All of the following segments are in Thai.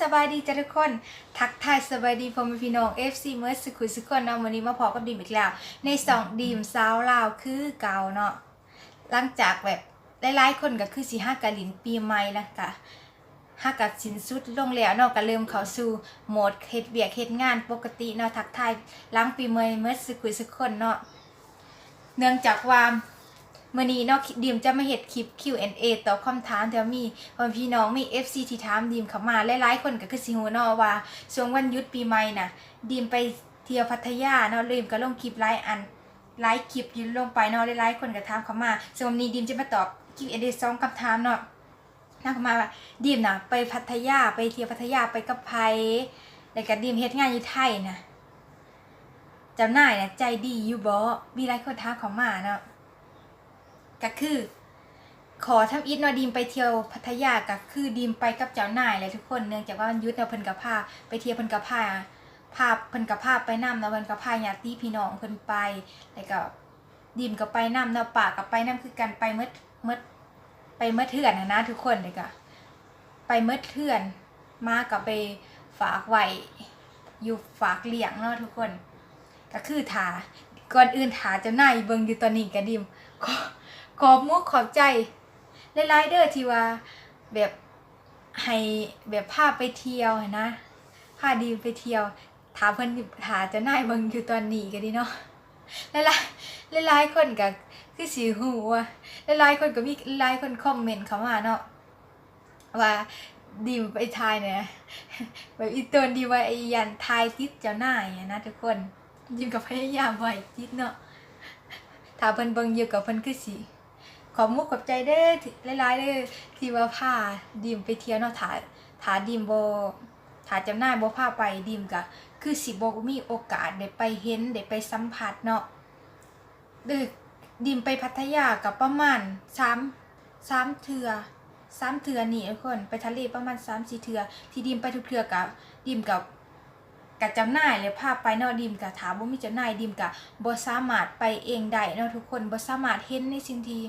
สบายดีจ้ะทุกคน ทักทายสบายดีพ่อแม่พี่น้อง FC เมื่อสุขุยสุขคนเนาะวันนี้มาพอกับดีมอีกแล้ว ในสองดีมสาวลาวคือเก่าเนาะหลังจากแบบหลายๆคนก็คือสิห้ากะลินปีใหม่ล้วกะห้ากับสินสุดลงแล้วเนาะก็เริ่มเข้าสู่โหมดเฮ็ดเบียกเฮ็ดงานปกติเนาะทักทายหลังปีใหม่เมื่อสุขุยสุขคนเนาะเนื่องจากว่า มื่อนี้เนาะดีมจะมาเห็ดคลิป Q&A ตอบคำถามที่ว่ามีพ่อพี่น้องมี FC ที่ถามดีมเข้ามาหลายๆคนก็คือสิฮู้เนาะว่าช่วงวันหยุดปีใหม่น่ะดีมไปเที่ยวพัทยาเนาะลืมก็ลงคลิปหลายอันหลายคลิปยืนลงไปเนาะหลายๆคนก็ถามเข้ามาส่วนวันนี้ดีมจะมาตอบ Q&A สองคำถามเนาะถามเข้ามาว่าดีมน่ะไปพัทยาไปเที่ยวพัทยาไปกับไผแล้วก็ดีมเฮ็ดงานอยู่ไทยน่ะเจ้านายน่ะใจดีอยู่บ่มีหลายคนถามเข้ามาเนาะ ก็คือ ขอทำอิทนาะดีมไปเที่ยวพัทยาก็คือดีมไปกับเจ้านายเลยทุกคนเนื่องจากว่าหยุดเนาะเพิ่นกับพาไปเที่ยวเพิ่นกับพาพาเพิ่นกับพาไปนำเนาะเพิ่นกับพาญาติพี่น้องเพิ่นไปแล้วก็ดีมก็ไปนำเนาะป่ากับไปนำคือกันไปเมดเมดไปเมดเถื่อนนะนะทุกคนเลยก็ไปเมดเถื่อนมากับไปฝากไว้อยู่ฝากเลี้ยงเนาะทุกคน ก็คือถาก่อนอื่นถาเจ้านายเบิงอยู่ตอนนี้ก็ดีมขอ ขอบมุกขอบใจหลายๆเด้อที่ว่าแบบให้แบบพาไปเที่ยวหั้นนะพาดีไปเที่ยว ถามเพิ่นถาจะน่ายเบิ่งอยู่ตอนนี้ก็ดีเนาะหลายๆหลายๆคนก็คือสิฮู้ว่าหลายๆคนก็มีหลายคนคอมเมนต์เข้ามาเนาะว่าดีไปทายเนี่ยแบบอีตัวดีว่าไอยันทายติดเจ้านายอะนะทุกคนยิมกับพยายามไว้ติดเนาะถ้าเพิ่นเบิ่งอยู่กับเพิ่นคือสิ ขอบมุกขอบใจเด้อที่หลายๆเด้อที่ว่าพาดีมไปเที่ยวเนาะถาถาดีมบ่ถาจำหน่ายบ่พาไปดีมก็คือสิบ่มีโอกาสได้ไปเห็นได้ไปสัมผัสเนาะเด้อดีมไปพัทยากับประมาณ3 3เทื่อ3เทื่อนี่ทุกคนไปทะเลประมาณ3 4เทื่อที่ดีมไปทุกเทื่อกับดีมกับกับจำหน่ายเลยภาพไปเนาะดิมกับถามว่ามีจำหน่ายดิมกับบ่สามารถไปเองได้เนาะทุกคนบ่สามารถเห็นในสิ่งที่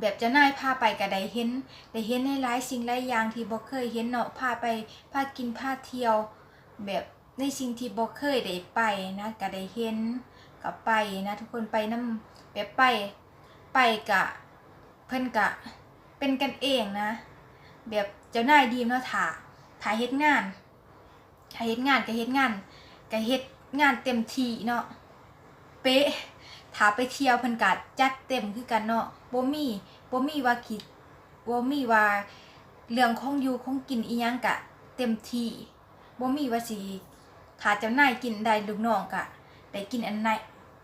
แบบจำหน่ายพาไปก็ได้เห็นได้เห็นในหลายสิ่งหลายอย่างที่บ่เคยเห็นเนาะพาไปพากินพาเที่ยว แบบในสิ่งที่บ่เคยได้ไปนะก็ได้เห็นก็ไปนะ ทุกคนไปนํแบบไปไปกะเพิ่นกะเป็นกันเองนะ แบบเจ้านายดีมเนาะถ่าถ่าเฮ็ดงานถ้าเฮ็ดงานก็เฮ็ดงานก็เฮ็ดงานเต็มที่เนาะเป๊ะ ถ้าไปเที่ยวเพิ่นก็จัดเต็มคือกันเนาะบ่มีบ่มีว่าคิดบ่มีว่าเรื่องของอยู่ของกินอีหยังก็เต็มที่บ่มีว่าสิถ้าเจ้านายกินได้ลูกน้องก็ได้กินอันไหน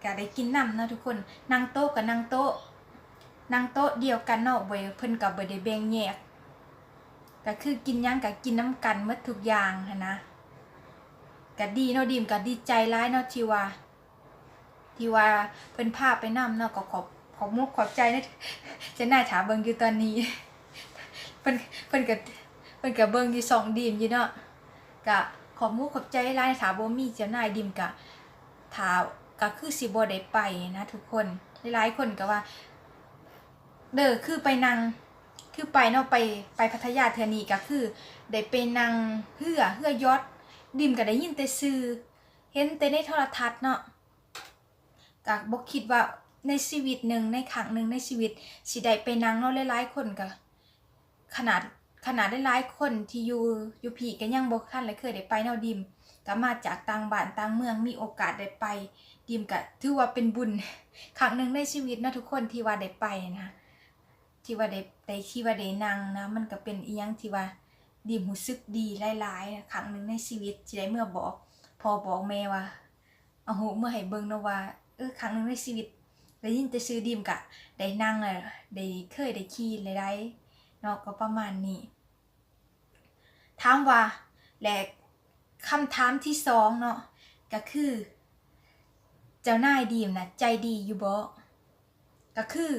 ก็ได้กินนำเนาะทุกคนนั่งโต๊ะก็นั่งโต๊ะนั่งโต๊ะเดียวกันเนาะเว้ยเพิ่นก็บ่ได้แบ่งแยกก็คือกินหยังก็กินน้ำกันหมดทุกอย่างนนะก็ดีเนาะดีมก็ดีใจร้ายเนาะที่ว่า ที่ว่าเพิ่นพาไปนํเนาะก็ขอบขอบมุกขอบใจนะจะน่าถามเบิ่งอยู่ตอนนี้เพิ่นเพิ่นก็เพิ่นก็เบิ่งอยู่สองดีมอยู่เนาะก็ขอบมุกขอบใจร้ายถามบ่มีเจ้านายดีมก็ถาก็คือสิบ่ได้ไปนะทุกคนหลายคนก็ว่า เด้อคือไปนั่งคือไปเนาะไปไปพัทยาเทือนีก็คือได้ไปนั่งเฮือเฮือยอดดิมก็ได้ยินแต่ซื้อเห็นแต่ในโทรทัศน์เนาะ ก็บ่คิดว่าในชีวิตหนึ่งในครั้งหนึ่งในชีวิตสิได้ไปนั่งเนาะหลายๆคนก็ขนาดขนาดหลายๆคนที่อยู่อยู่พี่ก็ยังบ่ทันเลยเคยได้ไปเนาะดิมก็มาจากต่างบ้านต่างเมืองมีโอกาสได้ไป ดิมก็ถือว่าเป็นบุญครั้งหนึ่งในชีวิตนะทุกคนที่ว่าได้ไปนะที่ว่าได้ได้ที่ว่าได้นั่งนะมันก็เป็นอีหยังที่ว่าดีมรู้สึกดีหลายๆครั้งหนึ่งในชีวิตที่ได้เมื่อบอกพอบอกแม่ว่าเอาหูเมื่อให้เบิ่งเนาะว่า เออครั้งหนึ่งในชีวิตได้ยินแต่ซื้อดีมกะได้นั่งเลยได้เคยได้ขี่หลายๆเนาะก็ประมาณนี้ถามว่าและคำถามที่สองเนาะก็คือ เจ้านายดีมนะใจดีอยู่บ่ก็คือ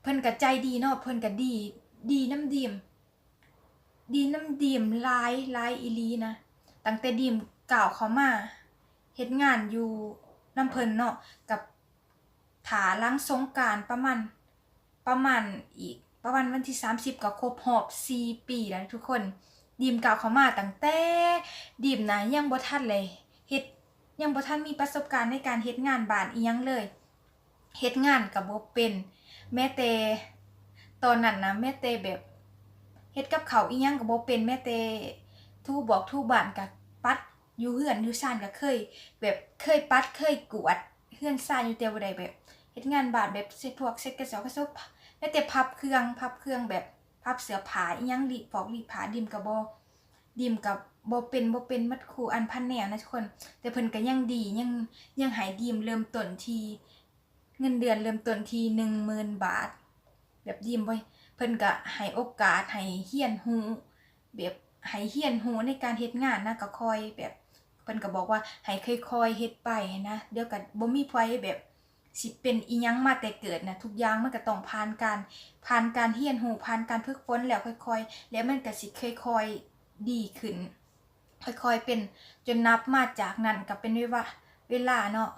เพิ่นก็ใจดีเนาะเพิ่นก็ดี ดีน้ำดีม ดีน้ำดีมลายลายอีลีนะตั้งแต่ดีมกล่าวเขามาเฮ็ดงานอยู่ น้ำเพิ่นเนาะกับถาล้างสงการประมาณประมาณอีกประมาณวันที่ 30 ก็ครบรอบ4ปีแล้วทุกคน ดีมกล่าวเขามาตั้งแต่ดีมนะยังบ่ทันเลยเฮ็ดยังบ่ทันมีประสบการณ์ในการเฮ็ดงานบ้านอีหยังเลยเฮ็ดงานก็บ่เป็น แม้แต่ตอนนั้นนะแม้แต่แบบเฮ็ดกับเขาอีหยังก็บ่เป็นแม้แต่ทูบอกทูบ้านก็ปัด อยู่เฮือนอยู่ซ่านก็เคย แบบเคยปัดเคยกวดเฮือนซ่านอยู่แต่บ่ได้แบบเฮ็ดงานบ้านแบบเซ็ตพวกเซ็ตกระสอบกระสบแม้แต่พับเครื่องพับเครื่องแบบพับเสื้อผ้าอีหยังรีดปอกรีผ้าดิมก็บ่ดิมกับบ่เป็นบ่เป็นมัดครูอันพันแนวนะทุกคน แต่เพิ่นก็ยังดียังยังให้ดิมเริ่มต้นทีเงินเดือนเริ่มต้นที่10,000บาท แบบดิมไว้เพิ่นก็ให้โอกาสให้เฮียนฮู้แบบให้เฮียนฮู้ในการเฮ็ดงานนะก็คอยแบบ เพิ่นก็บอกว่าให้ค่อยๆเฮ็ดไปนะเดี๋ยวก็บ่มีไผแบบสิเป็นอีหยังมาแต่เกิดนะทุกอย่างมันก็ต้องผ่านการผ่านการเฮียนฮู้ผ่านการฝึกฝนแล้วค่อยๆ แล้วมันก็สิค่อยๆดีขึ้น ค่อยๆเป็นจนนับมาจากนั้นก็เป็นเวลาเวลาเนาะ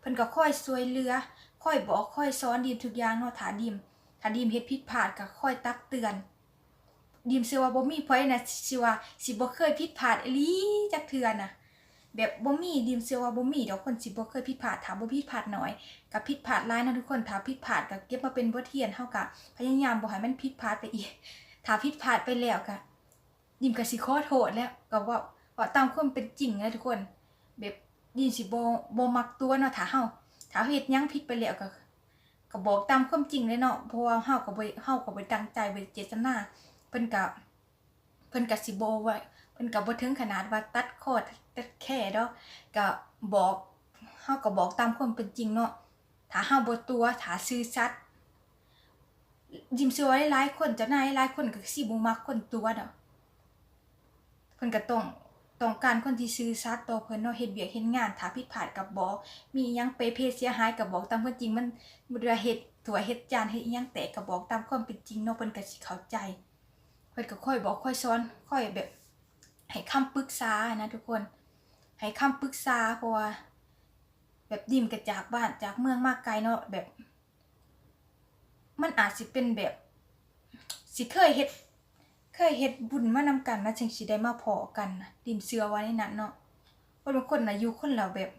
เพิ่นก็ค่อยช่วยเหลือค่อยบอกค่อยสอนดีมทุกอย่างเนาะถ้าดีมถ้าดีมเฮ็ดผิดพลาดก็ค่อยตักเตือนดีมเชื่อว่าบ่มีไผนะสิว่าสิบ่เคยผิดพลาดอีหลีจักเทื่อน่ะ แบบบ่มีดีมเชื่อว่าบ่มีดอกคนสิบ่เคยผิดพลาดถ้าบ่ผิดพลาดน้อยก็ผิดพลาดหลายนะทุกคนถ้าผิดพลาดก็เก็บมาเป็นบทเรียนเฮาก็พยายามบ่ให้มันผิดพลาดไปอีกถ้าผิดพลาดไปแล้วก็ดีมก็สิขอโทษแล้วก็ว่าว่าตามความเป็นจริงนะทุกคน แบบดีมสิบ่บ่มักตัวเนาะถ้าเฮาถ้าเฮ็ดหยังผิดไปแล้วก็ก็บอกตามความจริงเลยเนาะเพราะว่าเฮาก็บ่เฮาก็บ่ตั้งใจบ่ได้เจตนาเพิ่นก็เพิ่นก็สิบ่ว่า เพิ่นก็บ่ถึงขนาดว่าตัดคอตัดแค่ดอกก็บอกเฮาก็บอกตามความเป็นจริงเนาะถ้าเฮาบ่ตัวถ้าซื่อสัตย์ยิมเชื่อว่าหลายๆคนเจ้านายหลายคนก็สิบ่มักคนตัวดอกเพิ่นก็ต้องต้องการคนที่ซื่อสัตย์ต่อเพิ่นเนาะเฮ็ดเวียกเฮ็ดงานถ้าผิดพลาดก็บอกมีหยังไปเพศเสียหายก็บอกตามความจริงมันบ่ได้เฮ็ดถั่วเฮ็ดจานเฮ็ดอิหยังแตกก็บอกตามความเป็นจริงเนาะเพิ่นก็สิเข้าใจเพิ่นก็ค่อยบอกค่อยสอนค่อยแบบ ให้คำปรึกษานะทุกคน ให้คำปรึกษาเพราะว่าแบบดิมก็จากบ้านจากเมืองมากไกลเนาะแบบ มันอาจสิเป็นแบบ สิเคยเฮ็ด เคยเฮ็ดบุญมานำกันนะจังสิได้มาพอกันนะดิมเชื่อว่าในนั้นเนาะเพราะบางคนนะอยู่คนละแบบ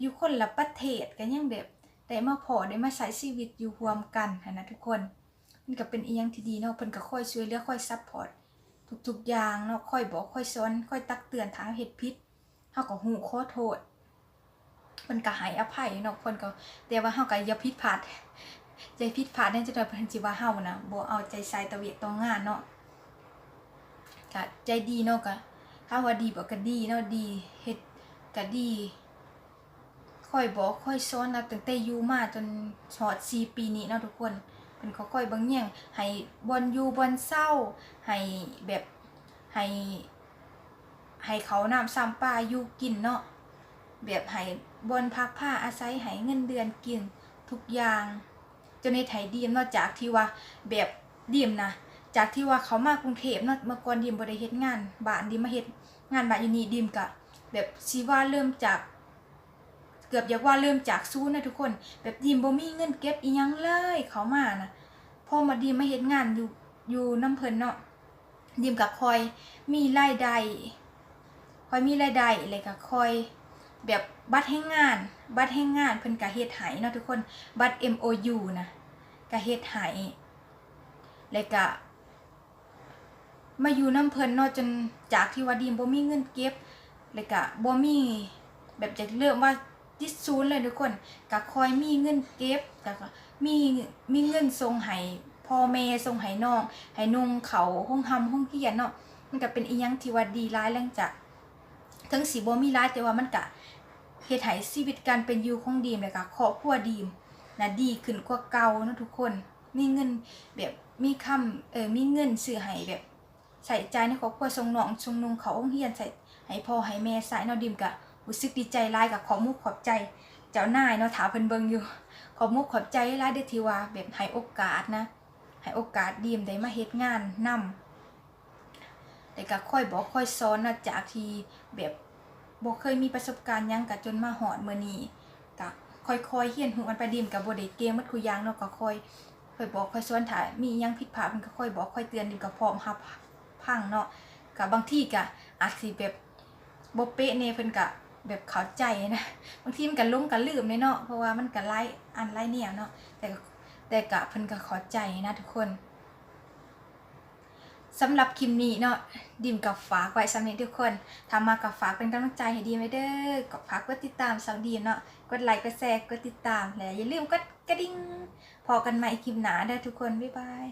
อยู่คนละประเทศก็ยังแบบได้มาพอได้มาใช้ชีวิตอยู่รวมกันนนะทุกคนมันก็เป็นอีหยังที่ดีเนาะเพิ่นก็ค่อยช่วยเหลือค่อยซัพพอร์ต ทุกๆอย่างเนาะค่อยบอกค่อยสอนค่อยตักเตือนทางเฮ็ดผิดเฮาก็ฮู้ขอโทษเพิ่นก็ให้อภัยเนาะเพิ่นก็แต่ว่าเฮาก็อย่าผิดพลาดใจผิดพลาดนั่นจะได้เพิ่นสิว่าเฮานะบ่เอาใจใส่ตะเวียตองงานเนาะก็ใจดีเนาะก็ถ้าว่าดีบ่ก็ดีเนาะดีเฮ็ดก็ดีค่อยบอกค่อยสอนนะตั้งแต่อยู่มาจนฮอด4ปีนี้เนาะทุกคน เพิ่นก็ค่อยบิ่งแย่งให้บอนอยู่บ่อนเศร้าให้แบบให้ให้เขานำซ้ำปลาอยู่กินเนาะแบบให้บอนพักผ้าอาศัยให้เงินเดือนกินทุกอย่าง จนในไทยดีมเนาะจากที่ว่าแบบดีมนะจากที่ว่าเขามากรุงเทพเนาะเมื่อก่อนดีมบ่ได้เฮ็ดงานบ้านดีมมาเฮ็ดงานบ้านอยู่นี่ดีมก็แบบสิว่าเริ่มจาก เกือบอยากว่าเริ่มจากศูนย์นะทุกคน แบบดีมบ่มีเงินเก็บอีหยังเลยเขามานะพอมาดีมมาเฮ็ดงานอยู่อยู่น้ำเพิ่นเนาะดีมก็คอยมีรายได้คอยมีรายได้เลยก็คอยแบบบัตรแห่งงาน บัตรแห่งงานเพิ่นก็เฮ็ดให้เนาะทุกคนบัตร MOU นะก็เฮ็ดให้แล้วก็มาอยู่น้ำเพิ่นเนาะจนจากที่ว่าดีมบ่มีเงินเก็บแล้วก็บ่มีแบบจะเริ่มว่า ติดศูนย์เลยทุกคนก็คอยมีเงินเก็บก็มีมีเงินส่งให้พ่อแม่ส่งให้น้องให้นุ่งเขาห้องทำห้องเรียนเนาะมันก็เป็นอีหยังที่ว่าดีร้ายแรงจากถึงสิบ่มีร้ายแต่ว่ามันก็เฮ็ดให้ชีวิตการเป็นอยู่ของดีมแล้วก็ครอบครัวดีมนะดีขึ้นกว่าเก่าเนาะทุกคนมีเงินแบบมีคำเออมีเงินซื้อให้แบบใส่ใจในครอบครัวส่งน้องส่งนุ่งเขาโรงเรียนใส่ให้พ่อให้แม่สายเนาะดิมกะ รู้สึกดีใจหลายกับขอมุกขอบใจ เจ้านายเนาะถาเพิ่นเบิงอยู่ ขอมุกขอบใจหลายเด้อที่ว่าแบบให้โอกาสนะให้โอกาสดีมได้มาเฮ็ดงานนำแต่ก็ค่อยบอกค่อยสอนนะจากที่แบบบ่เคยมีประสบการณ์ยังก็จนมาฮอดมื้อนี้ก็ค่อยๆเรียนรู้กันไปดิมก็บ่ได้เก่งหมดคุยางเนาะก็ค่อยค่อยบอกค่อยสอนถ้ามียังผิดพลาดเพิ่นก็ค่อยบอกค่อยเตือนดิมก็พร้อมรับพังเนาะกับบางที่ก็อาจสิแบบบ่เป๊ะเน่เพิ่นก็ แบบเข้าใจนะบางทีมันก็ลงก็ลืมเลยเนาะเพราะว่ามันก็ไล่อันไล่เนี่ยเนาะแต่แต่กะเพิ่นก็เข้าใจนะทุกคนสำหรับคลิปนี้เนาะดิมกับฝากไว้สำหรับทุกคนทำมากับฝากเป็นกำลังใจให้ดีไว้เด้อก็ฝากกดติดตามสาวดีเนาะกดไลค์กดแชร์กดติดตามและอย่าลืมกดกระดิ่งพอกันใหม่คลิปหน้าเด้อทุกคนบ๊ายบาย